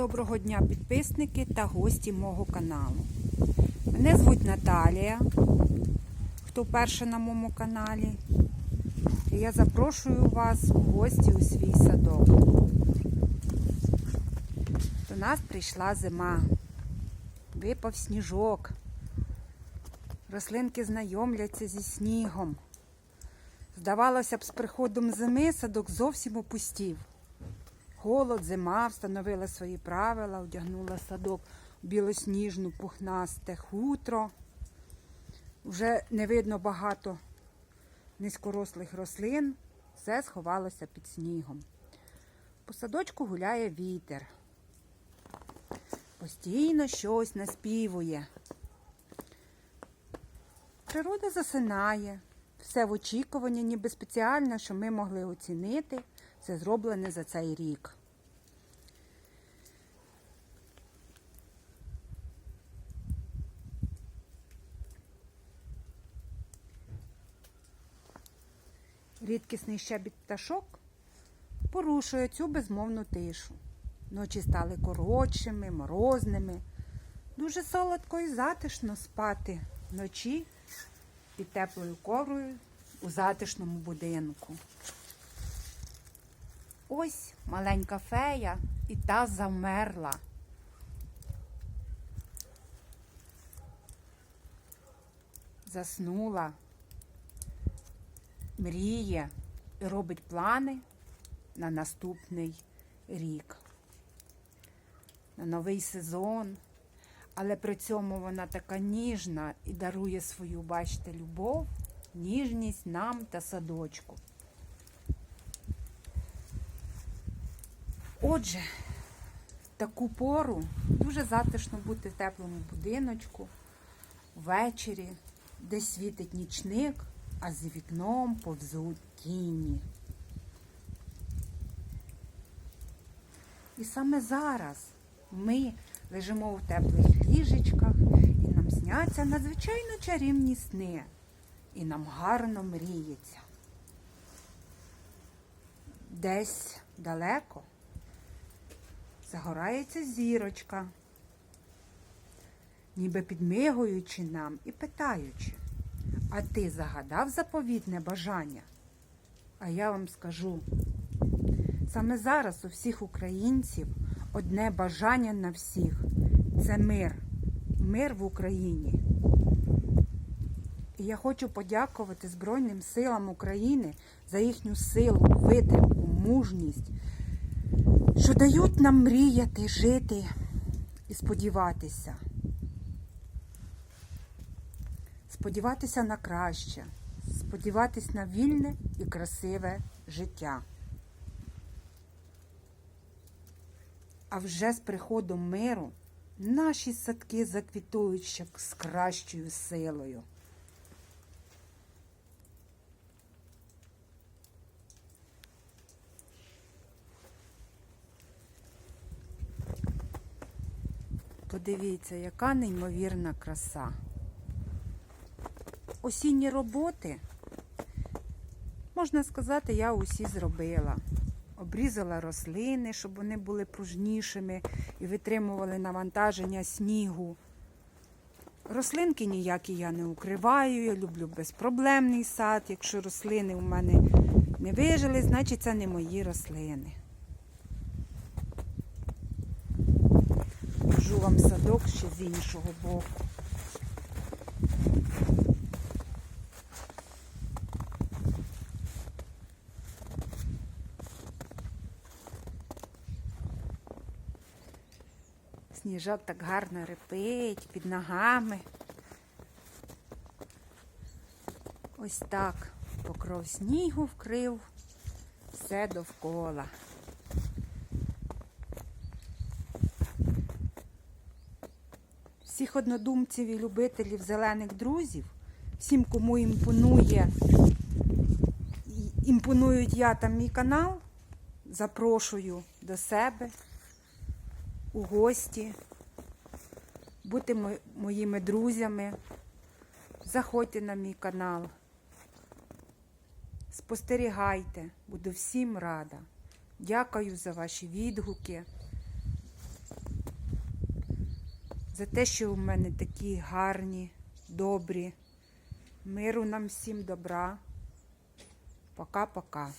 Доброго дня, підписники та гості мого каналу. Мене звуть Наталія, хто вперше на моєму каналі. І я запрошую вас в гості у свій садок. До нас прийшла зима, випав сніжок. Рослинки знайомляться зі снігом. Здавалося б, з приходом зими садок зовсім опустів. Холод, зима встановила свої правила, одягнула садок білосніжну пухнасте хутро. Вже не видно багато низькорослих рослин, все сховалося під снігом. По садочку гуляє вітер. Постійно щось наспівує. Природа засинає. Все в очікуванні, ніби спеціально, що ми могли оцінити. Це зроблене за цей рік. Рідкісний щебіт пташок порушує цю безмовну тишу. Ночі стали коротшими, морозними. Дуже солодко і затишно спати вночі під теплою коврою у затишному будинку. Ось маленька фея і та завмерла. Заснула, мріє і робить плани на наступний рік, на новий сезон. Але при цьому вона така ніжна і дарує свою, бачите, любов, ніжність нам та садочку. Отже, таку пору дуже затишно бути в теплому будиночку ввечері, де світить нічник, а за вікном повзуть тіні. І саме зараз ми лежимо в теплих ліжечках, і нам сняться надзвичайно чарівні сни, і нам гарно мріється. Десь далеко загорається зірочка, ніби підмигуючи нам і питаючи, а ти загадав заповітне бажання? А я вам скажу, саме зараз у всіх українців одне бажання на всіх це мир, мир в Україні. І я хочу подякувати Збройним силам України за їхню силу, витримку, мужність що дають нам мріяти, жити і сподіватися. Сподіватися на краще, сподіватися на вільне і красиве життя. А вже з приходом миру наші садки заквітують ще з кращою силою. Подивіться, яка неймовірна краса. Осінні роботи, можна сказати, я усі зробила. Обрізала рослини, щоб вони були пружнішими і витримували навантаження снігу. Рослинки ніякі я не укриваю, я люблю безпроблемний сад. Якщо рослини у мене не вижили, значить це не мої рослини. Покажу вам садок ще з іншого боку. Сніжок так гарно репить під ногами. Ось так покров снігу вкрив все довкола. Всіх однодумців і любителів зелених друзів, всім, кому імпонує, імпонують я та мій канал, запрошую до себе у гості, бути моїми друзями. Заходьте на мій канал, спостерігайте, буду всім рада. Дякую за ваші відгуки. За те, що у мене такі гарні, добрі. Миру нам всім добра. Пока-пока.